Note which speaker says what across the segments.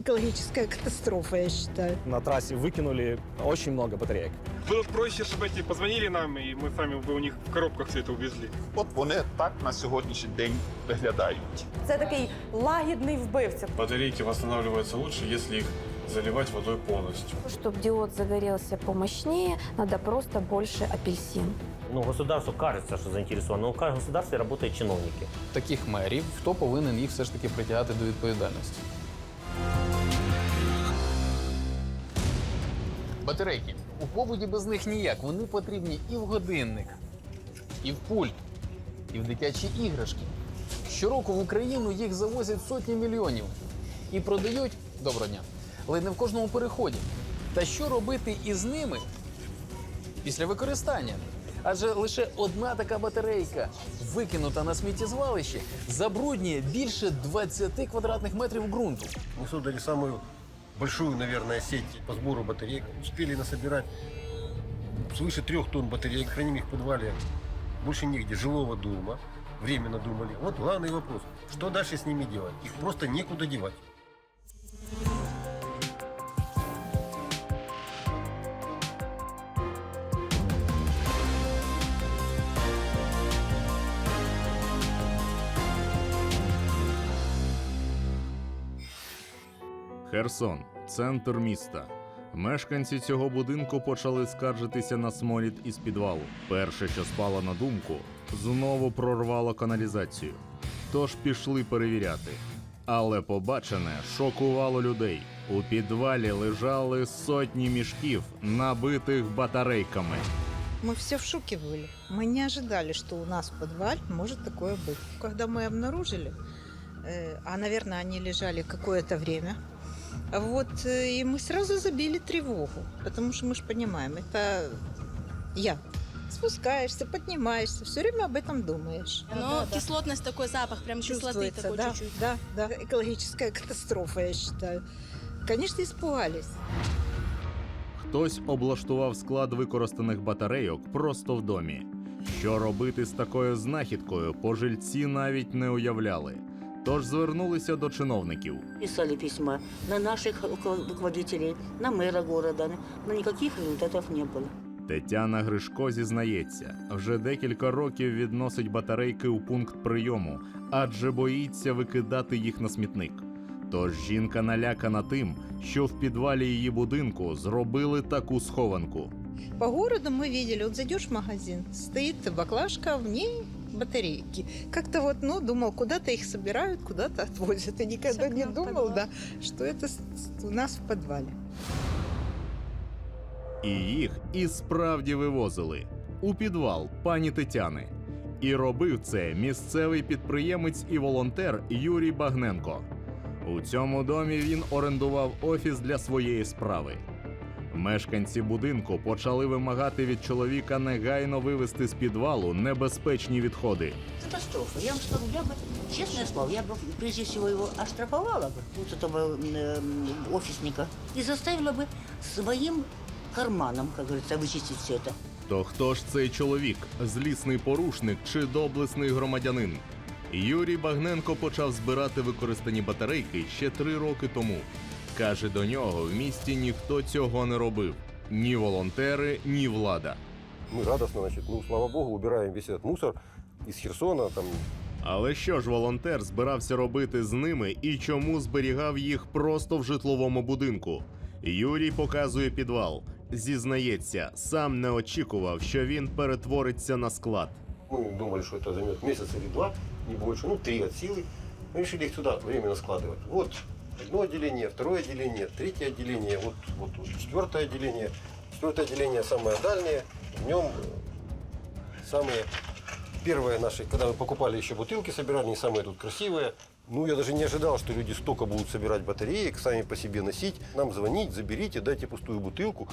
Speaker 1: экологическая катастрофа, я считаю.
Speaker 2: На трассе выкинули очень много батареек.
Speaker 3: Было бы проще, чтобы эти позвонили нам, и мы сами бы у них в коробках все это увезли.
Speaker 4: От вони так на сьогоднішній день виглядають.
Speaker 5: Це такий лагідний вбивця.
Speaker 6: Батарейки восстанавливаются лучше, если их заливать водой полностью.
Speaker 7: Чтобы диод загорелся помощнее, надо просто больше апельсин.
Speaker 8: Ну, государству кажется, что заинтересовано, но в каждом государстве работают чиновники.
Speaker 9: таких мерів, хто повинен їх все ж таки притягати до відповідальності. Батарейки. У побуті без них ніяк. Вони потрібні і в годинник, і в пульт, і в дитячі іграшки. Щороку в Україну їх завозять сотні мільйонів і продають доброго дня, але не в кожному переході. Та що робити із ними після використання? Адже лише одна така батарейка, викинута на сміттєзвалище, забруднює більше 20 квадратних метрів ґрунту.
Speaker 10: Мы создали самую большую, наверное, сеть по сбору батареек. Успели насобирать свыше трех тонн батареек, храним их в подвале. Больше негде, Жилого дома. Временно думали. Вот главный вопрос. Что дальше с ними делать? Их просто некуда девать.
Speaker 11: Херсон, центр міста. Мешканці цього будинку почали скаржитися на сморід із підвалу. Перше, що спало на думку, знову прорвало каналізацію. Тож пішли перевіряти. Але побачене шокувало людей. У підвалі лежали сотні мішків, набитих батарейками.
Speaker 1: Мы все в шоке были. Мы не ожидали, что у нас в подвале может такое быть. Когда мы обнаружили, э, а, наверное, они лежали какое-то время, а вот, э, и мы сразу забили тревогу, потому что мы же понимаем, это я. Спускаешься, поднимаешься, все время об этом думаешь.
Speaker 5: Ну, кислотность такой запах, прям кислоты
Speaker 1: Чувствуется,
Speaker 5: такой
Speaker 1: да,
Speaker 5: чуть-чуть.
Speaker 1: да, да. Экологическая катастрофа, я считаю. Конечно, испугались.
Speaker 11: Хтось облаштував склад використаних батарейок просто в домі. Що робити з такою знахідкою, пожильці навіть не уявляли. Тож звернулися до чиновників.
Speaker 12: Писали письма на наших руко- руководителей, на мэра города, но никаких результатов не было.
Speaker 11: Тетяна Гришко зізнається, вже декілька років відносить батарейки у пункт прийому, адже боїться викидати їх на смітник. Тож жінка налякана тим, що в підвалі її будинку зробили таку схованку.
Speaker 1: По городу мы видели, вот зайдешь в магазин, стоит баклажка, в ней батарейки. Как-то вот, ну, думал, куда-то их собирают, куда-то отвозят. И никогда не думал,
Speaker 5: подвал.
Speaker 1: да, что это у нас в подвале.
Speaker 11: І їх і справді вивозили у підвал пані Тетяни. І робив це місцевий підприємець і волонтер Юрій Багненко. У цьому домі він орендував офіс для своєї справи. Мешканці будинку почали вимагати від чоловіка негайно вивезти з підвалу небезпечні відходи.
Speaker 12: Катастрофа. Я вам скажу, я бы, честное слово, я бы прежде всего его оштрафовала бы, вот этого э, офисника, и заставила бы своим карманом, как говорится, вычистить все это.
Speaker 11: То хто ж цей чоловік? Злісний порушник чи доблесний громадянин? Юрій Багненко почав збирати використані батарейки ще три роки тому. Каже, до нього в місті ніхто цього не робив. Ні волонтери, ні влада.
Speaker 10: Мы радостно, значит, ну, слава богу, убираем весь этот мусор из Херсона, там,
Speaker 11: Але що ж волонтер збирався робити з ними і чому зберігав їх просто в житловому будинку? Юрій показує підвал. Зізнається, сам не очікував, що він перетвориться на склад.
Speaker 10: Мы думали, что это займет месяц или два, не больше, ну, три от силы. Мы решили их туда временно складывать. Вот одно отделение, второе отделение, третье отделение, вот, вот, четвертое отделение. Четвертое отделение самое дальнее. В нем э, самые первые наши, когда мы покупали еще бутылки, собирали, не самые тут красивые. Ну, я даже не ожидал, что люди столько будут собирать батареек, сами по себе носить. Нам звонить, заберите, дайте пустую бутылку.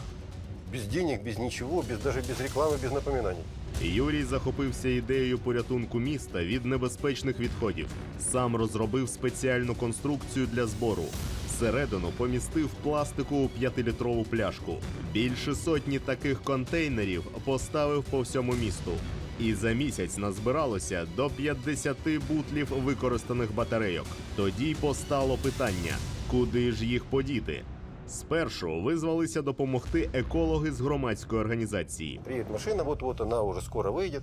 Speaker 10: Без денег, без ничего, без, даже без рекламы, без напоминаний.
Speaker 11: Юрій захопився ідеєю порятунку міста від небезпечних відходів. Сам розробив спеціальну конструкцію для збору. Всередину помістив пластикову п'ятилітрову пляшку. Більше сотні таких контейнерів поставив по всьому місту. І за місяць назбиралося до 50 бутлів використаних батарейок. Тоді постало питання: Куди ж їх подіти? Спершу визвалися допомогти екологи з громадської організації.
Speaker 10: Приедет машина, вот-вот она уже скоро выйдет.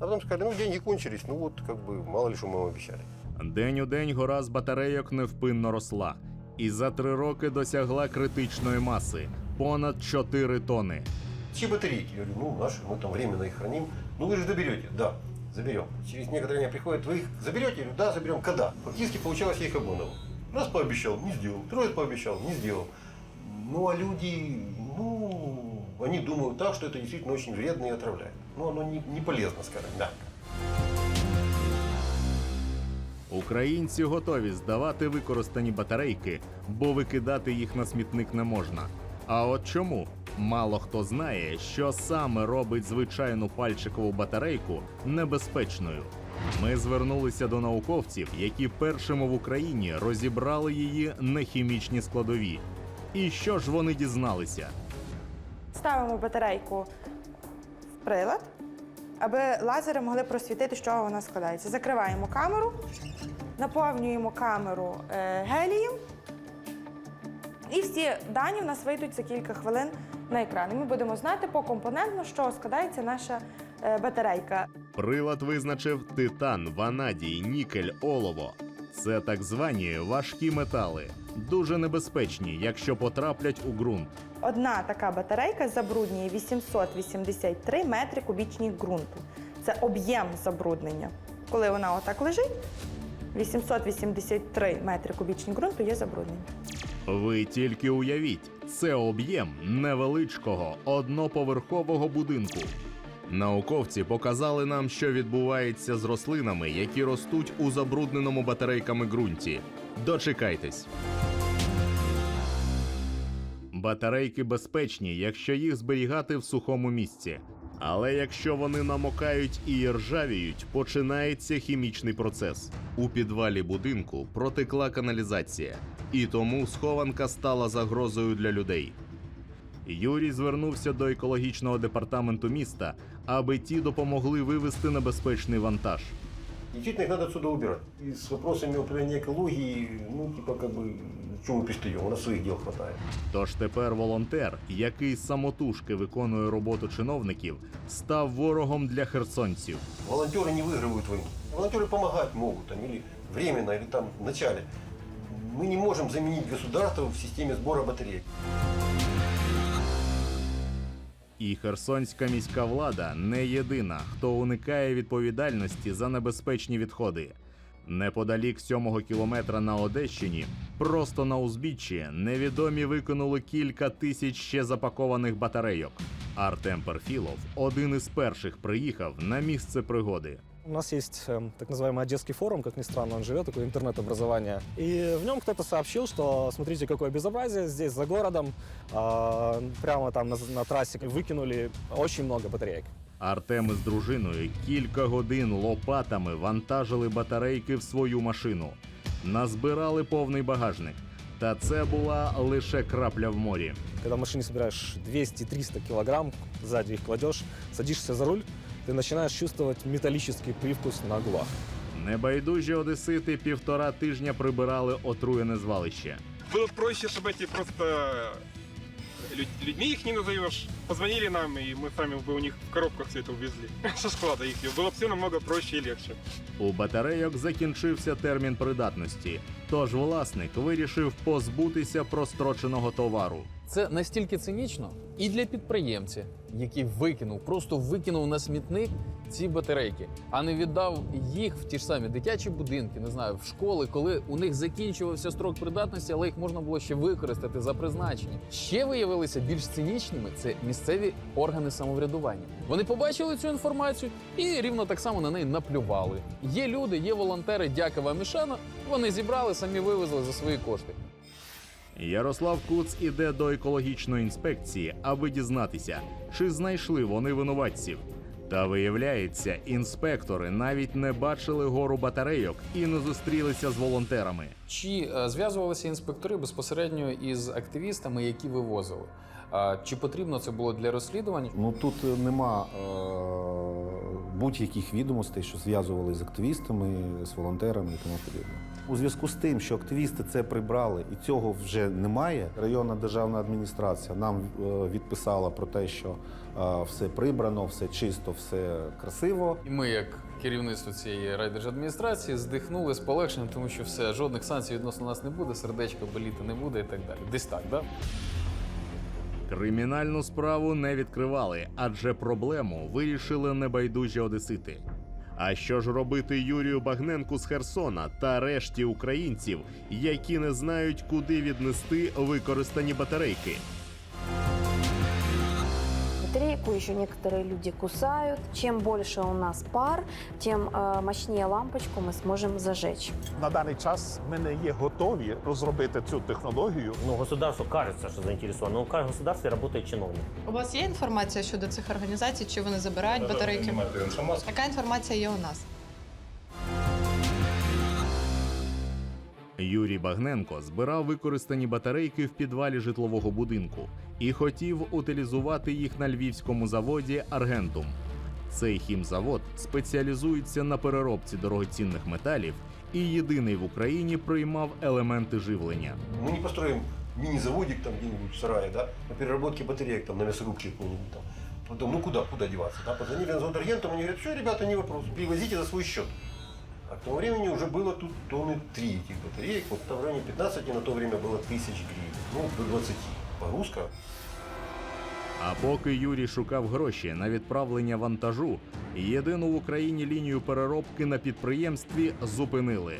Speaker 10: А потом сказали, ну деньги кончились, ну вот как бы мало ли что мы вам обещали.
Speaker 11: День у день гора з батарейок невпинно росла, і за три роки досягла критичної маси понад 4 тони.
Speaker 10: Чьи батарейки? Я говорю, ну наши, мы там временно их храним. Ну вы же доберете. Да, заберем. Через некоторое время приходит, вы их заберете? Я говорю, да, заберем. Когда? Фактически получалось, я их обманывал. Раз пообещал, не сделал. Второй раз пообещал, не сделал. Ну а люди, ну, они думают так, что это действительно очень вредно и отравляет. Ну оно не, не полезно, скажем, мягко.
Speaker 11: Українці готові здавати використані батарейки, бо викидати їх на смітник не можна. А от чому? Мало хто знає, що саме робить звичайну пальчикову батарейку небезпечною. Ми звернулися до науковців, які першими в Україні розібрали її нехімічні складові. І що ж вони дізналися?
Speaker 5: Ставимо батарейку в прилад, аби лазери могли просвітити, з чого вона складається. Закриваємо камеру, наповнюємо камеру е, гелієм. І всі дані в нас вийдуть за кілька хвилин на екран. І ми будемо знати покомпонентно, з чого складається наша е, батарейка.
Speaker 11: Прилад визначив титан, ванадій, нікель, олово. Це так звані важкі метали, дуже небезпечні, якщо потраплять у ґрунт.
Speaker 5: Одна така батарейка забруднює 883 метри кубічні ґрунту. Це об'єм забруднення. Коли вона отак лежить, 883 метри кубічні ґрунту є забруднення.
Speaker 11: Ви тільки уявіть, це об'єм невеличкого одноповерхового будинку. Науковці показали нам, що відбувається з рослинами, які ростуть у забрудненому батарейками ґрунті. Дочекайтесь. Батарейки безпечні, якщо їх зберігати в сухому місці. Але якщо вони намокають і ржавіють, починається хімічний процес. У підвалі будинку протекла каналізація, і тому схованка стала загрозою для людей. Юрій звернувся до екологічного департаменту міста, аби ті допомогли вивезти небезпечний вантаж.
Speaker 10: Действительно, их надо отсюда убирать. И с вопросами управления экологии, ну, типа, как бы, чего мы пристаем? У нас своих дел хватает.
Speaker 11: Тож тепер волонтер, який самотужки виконує роботу чиновників, став ворогом для херсонців.
Speaker 10: Волонтеры не выигрывают войну. Волонтеры помогать могут, там, или временно, или там в начале. Мы не можем заменить государство в системе сбора батареек.
Speaker 11: І херсонська міська влада не єдина, хто уникає відповідальності за небезпечні відходи. Неподалік сьомого кілометра на Одещині, просто на узбіччі, невідомі викинули кілька тисяч ще запакованих батарейок. Артем Перфілов один із перших приїхав на місце пригоди.
Speaker 2: У нас есть эм, так называемый Одесский форум, как ни странно, он живет, такое интернет-образование. И в нем кто-то сообщил, что смотрите, какое безобразие, здесь за городом, а, прямо там на, на трассе выкинули очень много батареек.
Speaker 11: Артем із дружиною кілька годин лопатами вантажили батарейки в свою машину, назбирали повний багажник. Та це була лише крапля в морі.
Speaker 2: Когда в машине собираешь 200-300 килограмм, сзади их кладешь, садишься за руль, ты начинаешь чувствовать металлический привкус на губах.
Speaker 11: Небайдужі одесити півтора тижня прибирали отруєне звалище.
Speaker 3: Было проще, чтобы эти просто лю- людьми их не назовешь. Позвонили нам, и мы сами бы у них в коробках все это увезли. Со склада их. Было бы все намного проще и легче.
Speaker 11: У батарейок закінчився термін придатності, тож власник вирішив позбутися простроченого товару.
Speaker 9: Це настільки цинічно і для підприємця, який викинув, просто викинув на смітник ці батарейки, а не віддав їх в ті ж самі дитячі будинки, не знаю, в школи, коли у них закінчувався строк придатності, але їх можна було ще використати за призначенням. Ще виявилися більш цинічними це місцеві органи самоврядування. Вони побачили цю інформацію і рівно так само на неї наплювали. Є люди, є волонтери, дякова мішана. Вони зібрали, самі вивезли за свої кошти.
Speaker 11: Ярослав Куц іде до екологічної інспекції, аби дізнатися, чи знайшли вони винуватців. Та виявляється, інспектори навіть не бачили гору батарейок і не зустрілися з волонтерами.
Speaker 9: Чи е, зв'язувалися інспектори безпосередньо із активістами, які вивозили? Чи потрібно це було для розслідувань?
Speaker 13: Ну тут е, нема е, будь-яких відомостей, що зв'язували з активістами, з волонтерами і тому подібне. У зв'язку з тим, що активісти це прибрали і цього вже немає, районна державна адміністрація нам е, відписала про те, що е, все прибрано, все чисто, все красиво.
Speaker 9: І ми, як керівництво цієї райдержадміністрації, здихнули з полегшенням, тому що все, жодних санкцій відносно нас не буде, сердечко боліти не буде і так далі. Десь так, да?
Speaker 11: Кримінальну справу не відкривали, адже проблему вирішили небайдужі одесити. А що ж робити Юрію Багненку з Херсона та решті українців, які не знають, куди віднести використані батарейки?
Speaker 7: Батарейку еще некоторые люди кусают. Чем больше у нас пар, тем э, мощнее лампочку мы сможем зажечь.
Speaker 4: На даний час ми не є готові розробити цю технологію.
Speaker 8: Ну, государство кажется, что заинтересовано, но в каждом государстве работает чиновник.
Speaker 14: У вас є інформація щодо цих організацій, чи вони забирають батарейки? Така інформація є у нас.
Speaker 11: Юрій Багненко збирав використані батарейки в підвалі житлового будинку і хотів утилізувати їх на львівському заводі Аргентум. Цей хімзавод спеціалізується на переробці дорогоцінних металів і єдиний в Україні приймав елементи живлення.
Speaker 10: Мы не построим мини-заводик там в сарае, да, по переработке батареек там на какой-нибудь там. Потом, ну куда, куда деваться, да, позвонили на завод Аргентум, они говорят, все, ребята, не вопрос, привозите за свой счет. А к тому времени уже было тут тонны три этих батареек, вот там в районе 15, на то время было тысяч гривен, ну, до 20. Погрузка
Speaker 11: А поки Юрій шукав гроші на відправлення вантажу, єдину в Україні лінію переробки на підприємстві зупинили.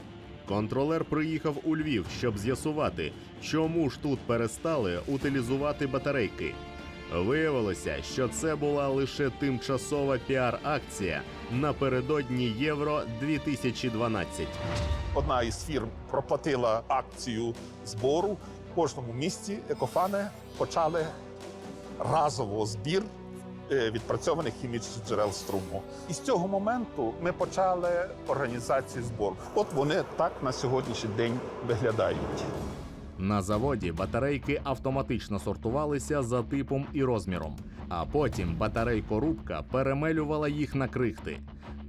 Speaker 11: Контролер приїхав у Львів, щоб з'ясувати, чому ж тут перестали утилізувати батарейки. Виявилося, що це була лише тимчасова піар-акція напередодні Євро 2012.
Speaker 4: Одна із фірм проплатила акцію збору в кожному місті. Екофани почали разово збір е, відпрацьованих хімічних джерел струму. І з цього моменту ми почали організацію збору. От вони так на сьогоднішній день виглядають.
Speaker 11: На заводі батарейки автоматично сортувалися за типом і розміром, а потім батарейкорубка перемелювала їх на крихти.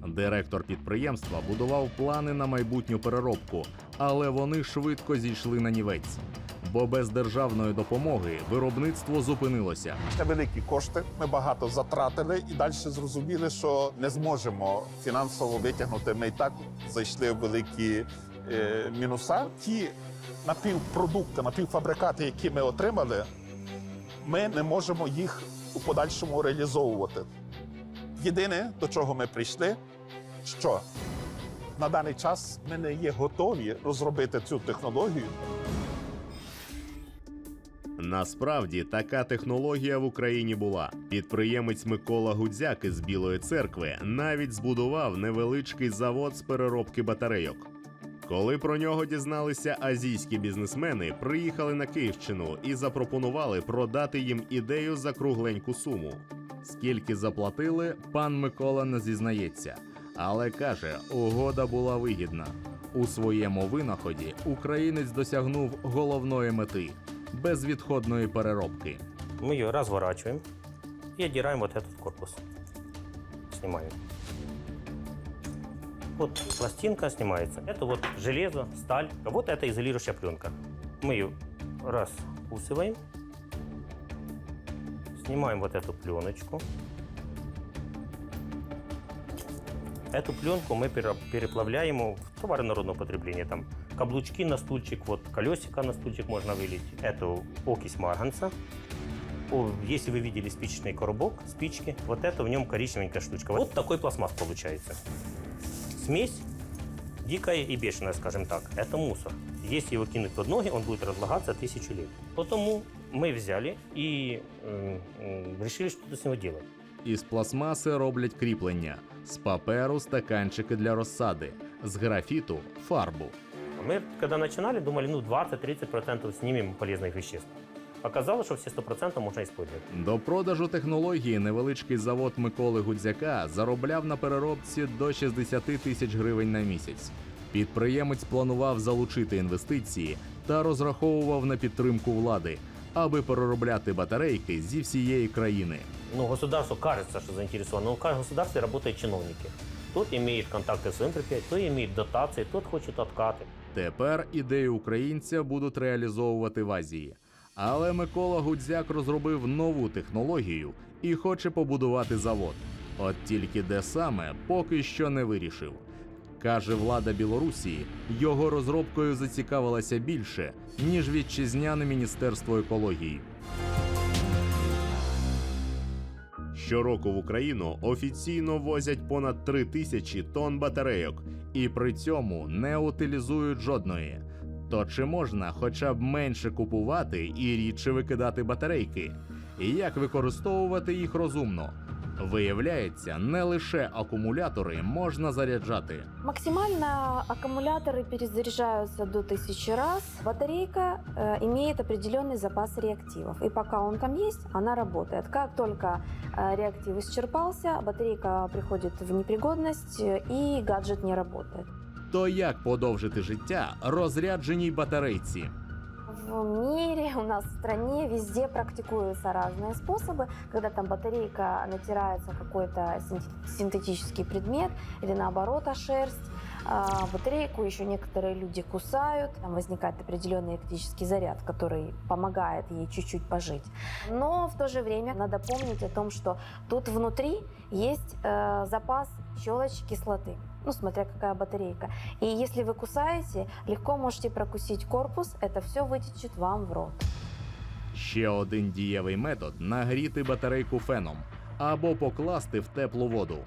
Speaker 11: Директор підприємства будував плани на майбутню переробку, але вони швидко зійшли на нівець. Бо без державної допомоги виробництво зупинилося.
Speaker 4: Це великі кошти. Ми багато затратили і далі зрозуміли, що не зможемо фінансово витягнути. Ми і так зайшли в великі е, мінуса. Ті напівпродукти, напівфабрикати, які ми отримали, ми не можемо їх у подальшому реалізовувати. Єдине, до чого ми прийшли, що на даний час ми не є готові розробити цю технологію.
Speaker 11: Насправді така технологія в Україні була. Підприємець Микола Гудзяк із Білої церкви навіть збудував невеличкий завод з переробки батарейок. Коли про нього дізналися азійські бізнесмени, приїхали на Київщину і запропонували продати їм ідею за кругленьку суму. Скільки заплатили, пан Микола не зізнається, але каже, угода була вигідна. У своєму винаході українець досягнув головної мети безвідходної переробки.
Speaker 8: Мы ее разворачиваем и отдираем вот этот корпус. Снимаем. Вот пластинка снимается. Это вот железо, сталь. А вот это изолирующая пленка. Мы ее раскусываем. Снимаем вот эту пленочку. Эту пленку мы пере- переплавляем в товары народного потребления. Там каблучки на стульчик, вот колесико на стульчик можно вылить. Эту окись марганца. О, если вы видели спичечный коробок, спички, вот это в нем коричневенькая штучка. Вот такой пластмасс получается. Смесь дикая и бешеная, скажем так. Это мусор. Если его кинуть под ноги, он будет разлагаться тысячу лет. Потому мы взяли и м, м, решили что-то с него делать.
Speaker 11: Із пластмаси роблять кріплення, з паперу стаканчики для розсади, з графіту фарбу.
Speaker 8: Мы, когда начинали, думали, ну, 20-30% снимем полезных веществ. Оказалось, что все 100% можно использовать.
Speaker 11: До продажу технології невеличкий завод Миколи Гудзяка заробляв на переробці до 60 тисяч гривень на місяць. Підприємець планував залучити інвестиції та розраховував на підтримку влади, аби переробляти батарейки зі всієї країни.
Speaker 8: Ну, государство кажется, что заинтересовано, но в каждом государстве чиновники. Тот имеет контакты с своим предприятием, тот имеет дотации, тот хочет откаты.
Speaker 11: Тепер ідею українця будуть реалізовувати в Азії. Але Микола Гудзяк розробив нову технологію і хоче побудувати завод. От тільки де саме поки що не вирішив. Каже влада Білорусі, його розробкою зацікавилася більше, ніж вітчизняне міністерство екології. Щороку в Україну офіційно возять понад 3 тисячі тонн батарейок, і при цьому не утилізують жодної То чи можна хоча б менше купувати і рідше викидати батарейки? І як використовувати їх розумно? Виявляється, не лише акумулятори можна заряджати.
Speaker 7: Максимально аккумуляторы перезаряжаются до 1000 раз. Батарейка э, имеет определенный запас реактивов. И пока он там есть, она работает. Как только э, реактив исчерпался, батарейка приходит в непригодность э, и гаджет не работает.
Speaker 11: То як подовжити життя розрядженій батарейці?
Speaker 7: В мире, у нас в стране, везде практикуются разные способы, когда там батарейка натирается какой-то синт- синтетический предмет или наоборот о шерсть. А, Батарейку еще некоторые люди кусают, там возникает определенный электрический заряд, который помогает ей чуть-чуть пожить. Но в то же время надо помнить о том, что тут внутри есть э, запас щелочь кислоты. Ну, смотря какая батарейка. И если вы кусаете, легко можете прокусить корпус, это все вытечет вам в рот.
Speaker 11: Ще один дієвий метод нагріти батарейку феном або покласти в теплу воду.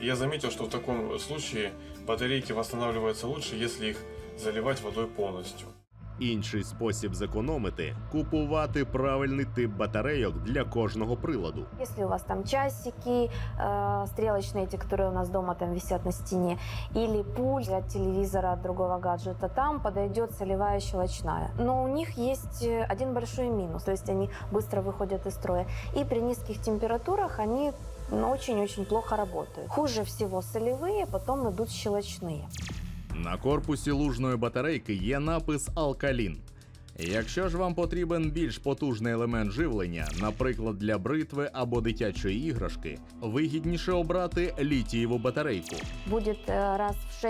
Speaker 6: Я заметил, что в таком случае батарейки восстанавливаются лучше, если их заливать водой полностью.
Speaker 11: Інший спосіб зекономити купувати правильний тип батарейок для кожного приладу.
Speaker 7: Если у вас там часики, э, стрелочные, эти, которые у нас дома там висят на стене, или пульт от телевизора, от другого гаджета, там подойдет солевая щелочная. Но у них есть э, один большой минус, то есть они быстро выходят из строя. И при низких температурах они ну, очень-очень плохо работают. Хуже всего солевые, потом идут щелочные.
Speaker 11: На корпусі лужної батарейки є напис Алкалін. Якщо ж вам потрібен більш потужний елемент живлення, наприклад для бритви або дитячої іграшки, вигідніше обрати літієву батарейку.
Speaker 7: Будет э, раз в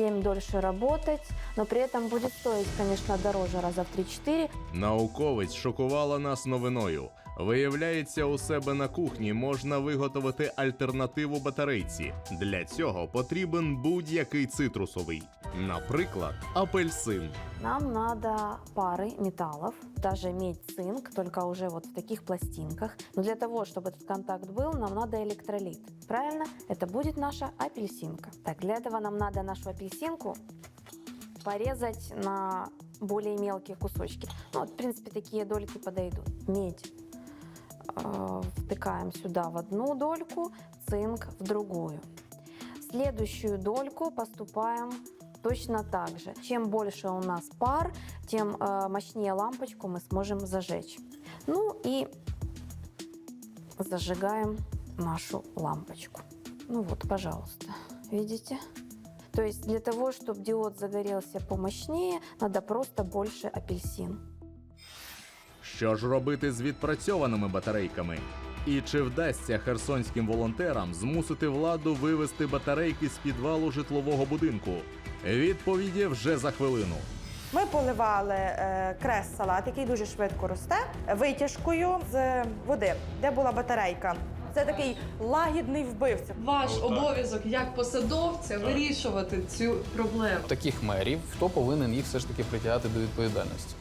Speaker 7: 6-7 дольше работать, но при этом будет стоить, конечно, дороже раза в 3-4.
Speaker 11: Науковець шокувала нас новиною. Виявляється, у себе на кухні можна виготовити альтернативу батарейці. Для цього потрібен будь-який цитрусовий, наприклад, апельсин.
Speaker 7: Нам надо пары металлов, даже медь, цинк, только уже вот в таких пластинках. Но для того, чтобы этот контакт был, нам надо электролит. Правильно? Это будет наша апельсинка. Так, для этого нам надо нашу апельсинку порезать на более мелкие кусочки. Ну, вот, в принципе, такие дольки подойдут. Медь э, втыкаем сюда в одну дольку, цинк в другую. Следующую дольку поступаем точно так же. Чем больше у нас пар, тем э, мощнее лампочку мы сможем зажечь. Ну и зажигаем нашу лампочку. Ну вот, пожалуйста, видите? То есть для того, чтобы диод загорелся помощнее, надо просто больше апельсин.
Speaker 11: Що ж робити з відпрацьованими батарейками? І чи вдасться херсонським волонтерам змусити владу вивести батарейки з підвалу житлового будинку? Відповіді вже за хвилину.
Speaker 5: Ми поливали е, крес-салат, який дуже швидко росте, витяжкою з води, де була батарейка. Це такий лагідний вбивця.
Speaker 14: Ваш обов'язок як посадовця вирішувати цю проблему.
Speaker 9: Таких мерів, хто повинен їх все ж таки притягати до відповідальності?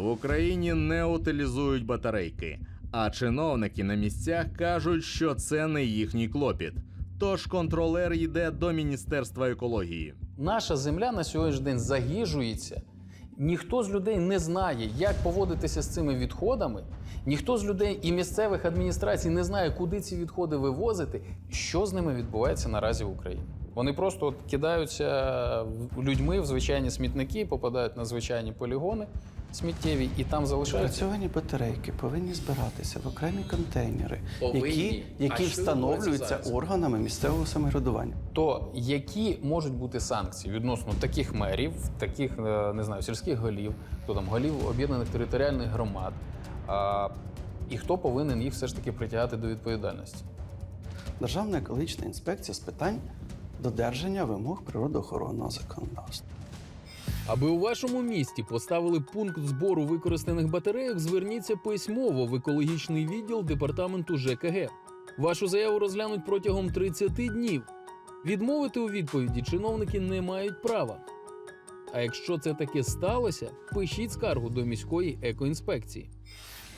Speaker 11: В Україні не утилізують батарейки, а чиновники на місцях кажуть, що це не їхній клопіт. Тож контролер йде до Міністерства екології.
Speaker 9: Наша земля на сьогоднішній день загіжується. Ніхто з людей не знає, як поводитися з цими відходами. Ніхто з людей і місцевих адміністрацій не знає, куди ці відходи вивозити, що з ними відбувається наразі в Україні. Вони просто от кидаються людьми в звичайні смітники, попадають на звичайні полігони сміттєві і там залишаються.
Speaker 15: Працьовані батарейки повинні збиратися в окремі контейнери,
Speaker 9: Повинні?
Speaker 15: які,
Speaker 9: А
Speaker 15: які
Speaker 9: що
Speaker 15: встановлюються
Speaker 9: відбувається зараз?
Speaker 15: органами місцевого самоврядування.
Speaker 9: То які можуть бути санкції відносно таких мерів, таких е, не знаю, сільських голів, хто там голів об'єднаних територіальних громад, а, і хто повинен їх все ж таки притягати до відповідальності?
Speaker 15: Державна екологічна інспекція з питань додержання вимог природоохоронного законодавства.
Speaker 9: Аби у вашому місті поставили пункт збору використаних батарейок, зверніться письмово в екологічний відділ департаменту ЖКГ. Вашу заяву розглянуть протягом 30 днів. Відмовити у відповіді чиновники не мають права. А якщо це таке сталося, пишіть скаргу до міської екоінспекції.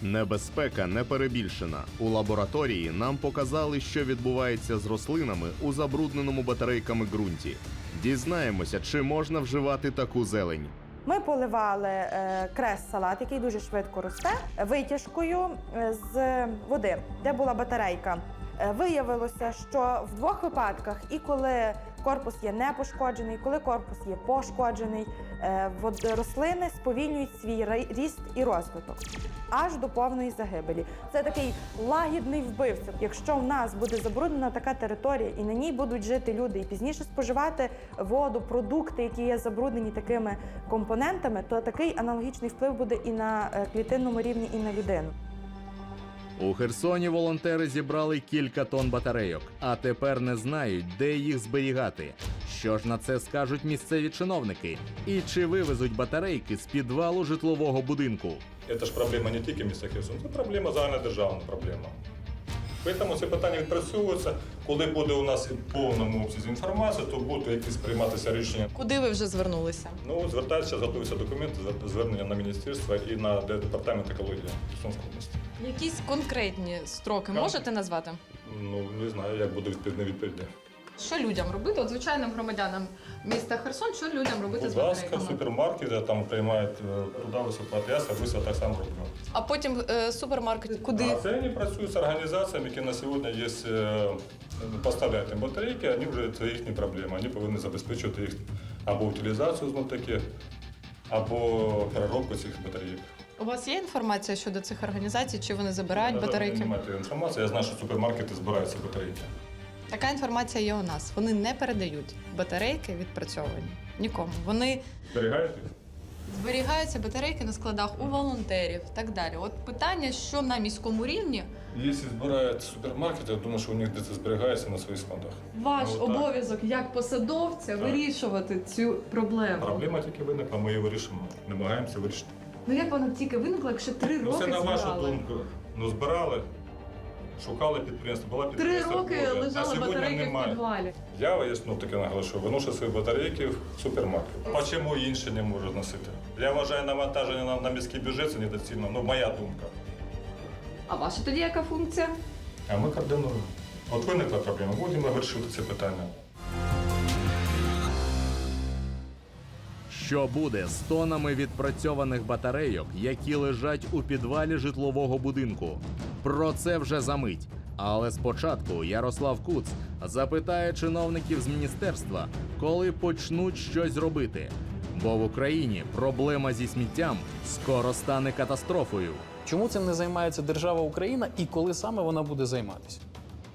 Speaker 11: Небезпека не перебільшена. У лабораторії нам показали, що відбувається з рослинами у забрудненому батарейками ґрунті. Дізнаємося, чи можна вживати таку зелень.
Speaker 5: Ми поливали е, крес-салат, який дуже швидко росте, витяжкою е, з води, де була батарейка. Е, Виявилося, що в двох випадках, і коли корпус є не пошкоджений, коли корпус є пошкоджений, е, рослини сповільнюють свій ріст і розвиток аж до повної загибелі. Це такий лагідний вбивця. Якщо в нас буде забруднена така територія, і на ній будуть жити люди, і пізніше споживати воду, продукти, які є забруднені такими компонентами, то такий аналогічний вплив буде і на е, клітинному рівні, і на людину.
Speaker 11: У Херсоні волонтери зібрали кілька тонн батарейок, а тепер не знають, де їх зберігати. Що ж на це скажуть місцеві чиновники? І чи вивезуть батарейки з підвалу житлового будинку?
Speaker 16: Це ж проблема не тільки міста Херсон, це проблема загальнодержавна проблема. Тому це питання відпрацьовується. Коли буде у нас в повному обсязі інформація, то будуть якісь прийматися рішення.
Speaker 14: Куди ви вже звернулися?
Speaker 16: Ну, звертаються, готуються документи, звернення на міністерство і на департамент екології Сумської області.
Speaker 14: Якісь конкретні строки можете назвати?
Speaker 16: Ну, не знаю, як буде відповідне відповідь.
Speaker 14: Що людям робити? От звичайним громадянам міста Херсон, що людям робити з
Speaker 16: Будь ласка,
Speaker 14: батарейками?
Speaker 16: супермаркети там приймають е, туди висипати. Я особисто так само роблю.
Speaker 14: А потім е, супермаркет куди?
Speaker 16: А це вони працюють з організаціями, які на сьогодні є, е, поставляють їм батарейки, вони вже це їхні проблеми. Вони повинні забезпечувати їх або утилізацію знов таки, або переробку цих батарейок.
Speaker 14: У вас є інформація щодо цих організацій, чи вони забирають батарейки?
Speaker 16: Немає інформації. Я знаю, що супермаркети збирають ці батарейки.
Speaker 14: Така інформація є у нас. Вони не передають батарейки відпрацьовані нікому. Вони
Speaker 16: Зберігають їх?
Speaker 14: зберігаються батарейки на складах у волонтерів і так далі. От питання, що на міському рівні,
Speaker 16: Якщо збирають супермаркети, я думаю, що у них десь зберігається на своїх складах.
Speaker 14: ваш
Speaker 16: Ну, так.
Speaker 14: обов'язок як посадовця вирішувати цю проблему.
Speaker 16: Проблема тільки виникла, ми її вирішимо. Намагаємося вирішити.
Speaker 14: Ну як вона тільки виникла, якщо три
Speaker 16: Ну,
Speaker 14: роки
Speaker 16: це на вашу
Speaker 14: збирали?
Speaker 16: думку. Ну, збирали, шукали підприємство, була
Speaker 14: Три роки.
Speaker 16: На
Speaker 14: лежали батарейки в підвалі.
Speaker 16: Я виясню таке наголошую, виношу свої батарейки в супермаркет. А чому інші не можуть носити? Я вважаю, навантаження на, на міський бюджет це недоцільно, ну моя думка.
Speaker 14: А ваша тоді яка функція?
Speaker 16: А ми координуємо. От виникла проблема, будемо вирішувати це питання.
Speaker 11: Що буде з тонами відпрацьованих батарейок, які лежать у підвалі житлового будинку? Про це вже за мить. Але спочатку Ярослав Куц запитає чиновників з міністерства, коли почнуть щось робити. Бо в Україні проблема зі сміттям скоро стане катастрофою.
Speaker 9: Чому цим не займається держава Україна і коли саме вона буде займатися?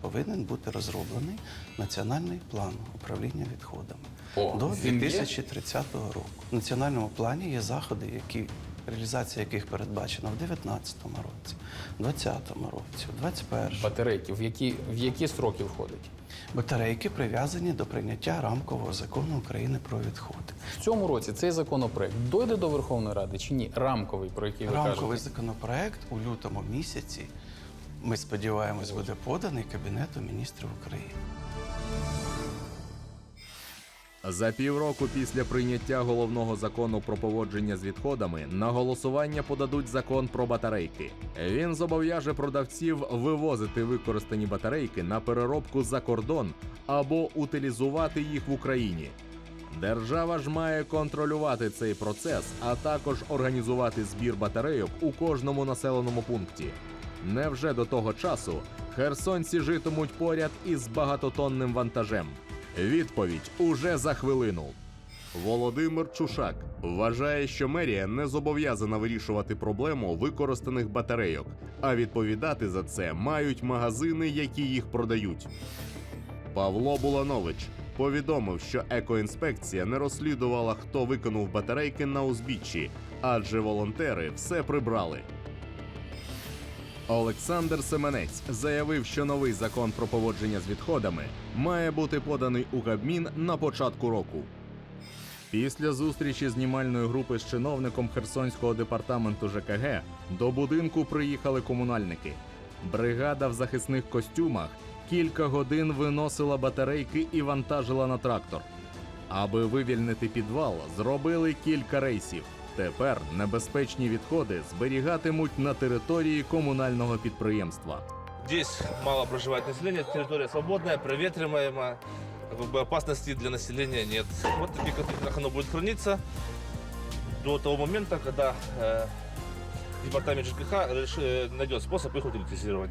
Speaker 15: Повинен бути розроблений національний план управління відходами
Speaker 9: О,
Speaker 15: до
Speaker 9: він є?
Speaker 15: 2030 року. В національному плані є заходи, які реалізація яких передбачена в 2019 році, в 2020 році, в 2021
Speaker 9: Батарейки, в які, в які строки входить?
Speaker 15: Батарейки прив'язані до прийняття рамкового закону України про відходи.
Speaker 9: В цьому році цей законопроект дойде до Верховної Ради чи ні? Рамковий, про який ви
Speaker 15: Рамковий
Speaker 9: кажете.
Speaker 15: законопроект у лютому місяці, ми сподіваємось, буде поданий Кабінету міністрів України.
Speaker 11: За півроку після прийняття головного закону про поводження з відходами на голосування подадуть закон про батарейки. Він зобов'яже продавців вивозити використані батарейки на переробку за кордон або утилізувати їх в Україні. Держава ж має контролювати цей процес, а також організувати збір батарейок у кожному населеному пункті. Невже до того часу херсонці житимуть поряд із багатотонним вантажем? Відповідь уже за хвилину. Володимир Чушак вважає, що мерія не зобов'язана вирішувати проблему використаних батарейок, а відповідати за це мають магазини, які їх продають. Павло Буланович повідомив, що екоінспекція не розслідувала, хто виконав батарейки на узбіччі, адже волонтери все прибрали. Олександр Семенець заявив, що новий закон про поводження з відходами має бути поданий у Кабмін на початку року. Після зустрічі знімальної групи з чиновником Херсонського департаменту ЖКГ до будинку приїхали комунальники. Бригада в захисних костюмах кілька годин виносила батарейки і вантажила на трактор. Аби вивільнити підвал, зробили кілька рейсів. Тепер небезпечні відходи зберігатимуть на території комунального підприємства.
Speaker 17: Здесь мало проживает население, территория свободная, проветриваемая, как бы опасности для населения нет. Вот в таких контейнерах оно будет храниться до того момента, когда э, департамент ЖКХ реш- э, найдет способ их утилизировать.